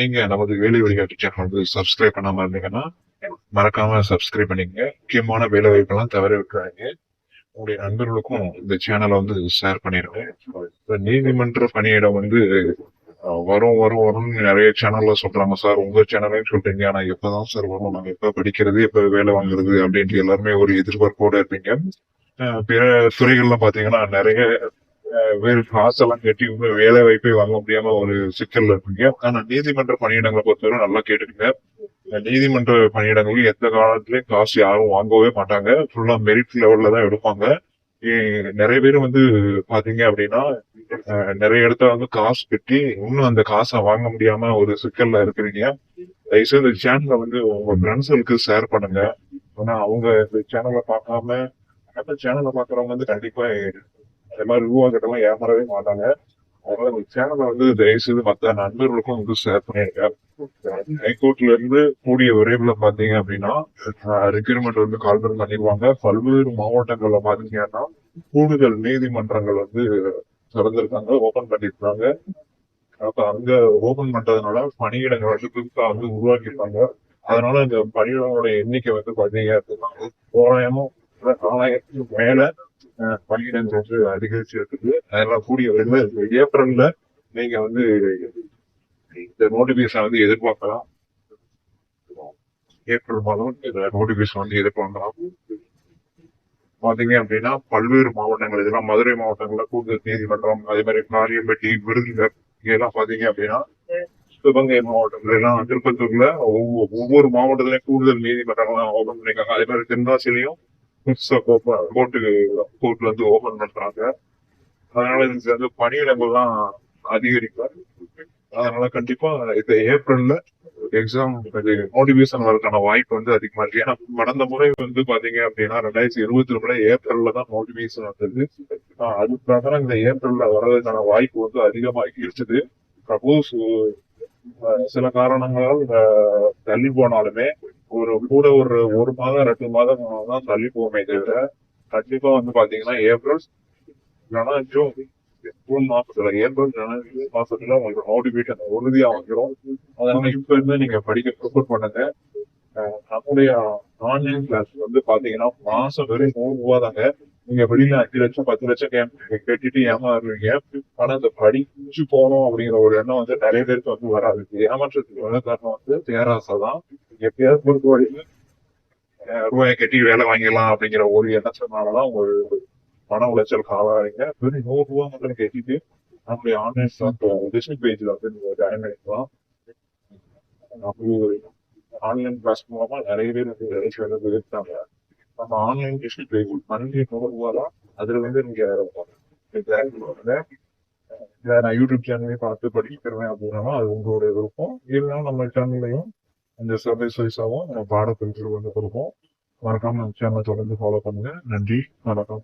நீங்க நமது வேலை வழிகாட்டு சேனல் வந்து சப்ஸ்கிரைப் பண்ணாம இருந்தீங்கன்னா மறக்காம சப்ஸ்கிரைப் பண்ணிக்கங்க. முக்கியமான வேலை வாய்ப்பெல்லாம் தவற விட்டுறாங்க உங்களுடைய நண்பர்களுக்கும் இந்த சேனலை வந்து ஷேர் பண்ணிடுங்க. நீதிமன்ற பணியிடம் வந்து வரும் வரும் வரும்னு நிறைய சேனல்ல சொல்றாங்க சார் உங்க சேனலையும் சொல்றீங்க ஆனா எப்பதான் சார் வரும்? நாங்க எப்ப படிக்கிறது எப்ப வேலை வாங்குறது அப்படின்ட்டு எல்லாருமே ஒரு எதிர்பார்ப்போட இருப்பீங்க. பிற துறைகள்லாம் பாத்தீங்கன்னா நிறைய வேறு காசெல்லாம் கட்டி இன்னும் வேலை வாய்ப்பே வாங்க முடியாம ஒரு சிக்கல்ல இருப்பீங்க ஆனா நீதிமன்ற பணியிடங்களை பொறுத்தவரை நல்லா கேட்டுக்கங்க. நீதிமன்ற பணியிடங்களுக்கு எந்த காலத்திலயும் காசு யாரும் வாங்கவே மாட்டாங்க. ஃபுல்லா மெரிட் லெவல்ல தான் எடுப்பாங்க. நிறைய பேர் வந்து பாத்தீங்க அப்படின்னா நிறைய இடத்துல வந்து காசு கட்டி இன்னும் அந்த காசை வாங்க முடியாம ஒரு சிக்கல்ல இருக்கிறீங்க. தயவுசெய்து இந்த சேனலை வந்து உங்க ஃப்ரெண்ட்ஸுக்கு ஷேர் பண்ணுங்க. ஆனா அவங்க இந்த சேனலை பார்க்காம அந்த சேனலை பாக்குறவங்க வந்து கண்டிப்பா அதே மாதிரி ரூபாங்கிட்ட எல்லாம் ஏமாறவே மாட்டாங்க. அதனால உங்க சேனலை வந்து தயவுசெய்து மத்த நண்பர்களுக்கும் வந்து ஷேர் பண்ணிருங்க. ஹைகோர்ட்ல இருந்து கூடிய விரைவில் பாத்தீங்க அப்படின்னா ரெக்யூர்மெண்ட் வந்து கால் பண்ணிடுவாங்க. பல்வேறு மாவட்டங்கள்ல பாத்தீங்கன்னா கூடுதல் நீதிமன்றங்கள் வந்து திறந்திருக்காங்க ஓபன் பண்ணிருக்காங்க அப்ப அங்க ஓபன் பண்றதுனால பணியிடங்கள் வந்து புதுசா வந்து உருவாக்கியிருக்காங்க. அதனால இந்த பணியிடங்களோட எண்ணிக்கை வந்து பாத்தீங்க அப்படின்னா தோராயமும் நாலாயிரத்துக்கு மேல பணியிடங்கள் வந்து அதிகரிச்சு இருக்குது. அதெல்லாம் கூடிய விரைவில் ஏப்ரல்ல நீங்க வந்து இந்த நோட்டிபிகேஷன் வந்து எதிர்பார்க்கலாம். ஏப்ரல் மாதம் இந்த நோட்டிபிகேஷன் வந்து எதிர்பார்க்கலாம். பாத்தீங்க அப்படின்னா பல்வேறு மாவட்டங்கள் இதெல்லாம் மதுரை மாவட்டங்கள்ல கூடுதல் நீதிமன்றம் அதே மாதிரி காரியம்பட்டி விருதுநகர் இதெல்லாம் பாத்தீங்க அப்படின்னா சிவகங்கை மாவட்டத்துல எல்லாம் திருப்பத்தூர்ல ஒவ்வொரு ஒவ்வொரு மாவட்டத்திலயும் கூடுதல் நீதிமன்றங்கள்லாம் ஓபன் பண்ணிருக்காங்க அதே மாதிரி தென்காசிலையும் புதுசா கோர்ட்டு கோர்ட்ல இருந்து ஓபன் பண்றாங்க. அதனால இதுக்கு வந்து பணியிடங்கள்லாம் அதிகரிக்கும். அதனால கண்டிப்பா இந்த ஏப்ரல்ல எக்ஸாம் நோட்டிபிகேஷன் வரதுக்கான வாய்ப்பு வந்து அதிகமா இருக்கு. ஏன்னா கடந்த முறை வந்து பாத்தீங்க அப்படின்னா ரெண்டாயிரத்தி இருபத்தி ரெண்டுல ஏப்ரல்ல தான் நோட்டிபிகேஷன் வந்தது. அதுக்காக அது பிரகாரம் இந்த ஏப்ரல்ல வர்றதுக்கான வாய்ப்பு வந்து அதிகமா இருக்குது. சப்போஸ் சில காரணங்களால் தள்ளி போனாலுமே ஒரு கூட ஒரு ஒரு மாதம் ரெண்டு மாதம் தான் தள்ளி போமே தவிர கண்டிப்பா வந்து பாத்தீங்கன்னா ஏப்ரல் இல்லைன்னா ஜூன் ஜூன் மாசத்துல ஏப்ரல் ஜூன் மாசத்துல உங்களுக்கு நோட்டிபிகேஷன் உறுதியா வந்துடும் அதனால இப்ப இருந்து நீங்க படிக்க ப்ரிப்பேர் பண்ணுங்க. நம்முடைய ஆன்லைன் கிளாஸ் வந்து பாத்தீங்கன்னா மாசம் வெறும் நூறு ரூபா தாங்க நீங்க வெளியில அஞ்சு லட்சம் பத்து லட்சம் கேம் கட்டிட்டு ஏமாறுவீங்க. ஆனா இந்த படிச்சு போனோம் அப்படிங்கிற ஒரு எண்ணம் வந்து நிறைய பேருக்கு வந்து வராது. ஏமாற்றத்துக்கு வந்து காரணம் வந்து பேராசை தான். எப்பயாவது பொறுத்த வழியில ரூபாயை கட்டி வேலை வாங்கிடலாம் அப்படிங்கிற ஒரு எண்ணத்தினாலதான் ஒரு பண உளைச்சல் ஆகாதீங்க வெறும் நூறு ரூபா மட்டும் கட்டிட்டு நம்மளுடைய ஆன்லைன் டிஸ்ட்ரிக்ட் பேஜ்ல வந்து நீங்க ஜாயின் பண்ணிக்கலாம். ஆன்லைன் கிளாஸ் மூலமா நிறைய பேர் வந்து வேலைக்கு வந்து இருக்காங்க. நம்ம ஆன்லைன் டிஸ்ட்ரிக்ட் பேஜ் மந்த்லி நூறு ரூபா தான் அதுல வந்து நீங்க இதை நான் யூடியூப் சேனலையும் பார்த்து படிக்கிறேன் அப்படின்னா அது உங்களுடைய விருப்பம். இல்லைன்னா நம்ம சேனல்லையும் இந்த சர்வீஸ் வைஸாவும் நம்ம வந்து கொடுப்போம். மறக்காம நம்ம சேனலை தொடர்ந்து ஃபாலோ பண்ணுங்க. நன்றி. வணக்கம்.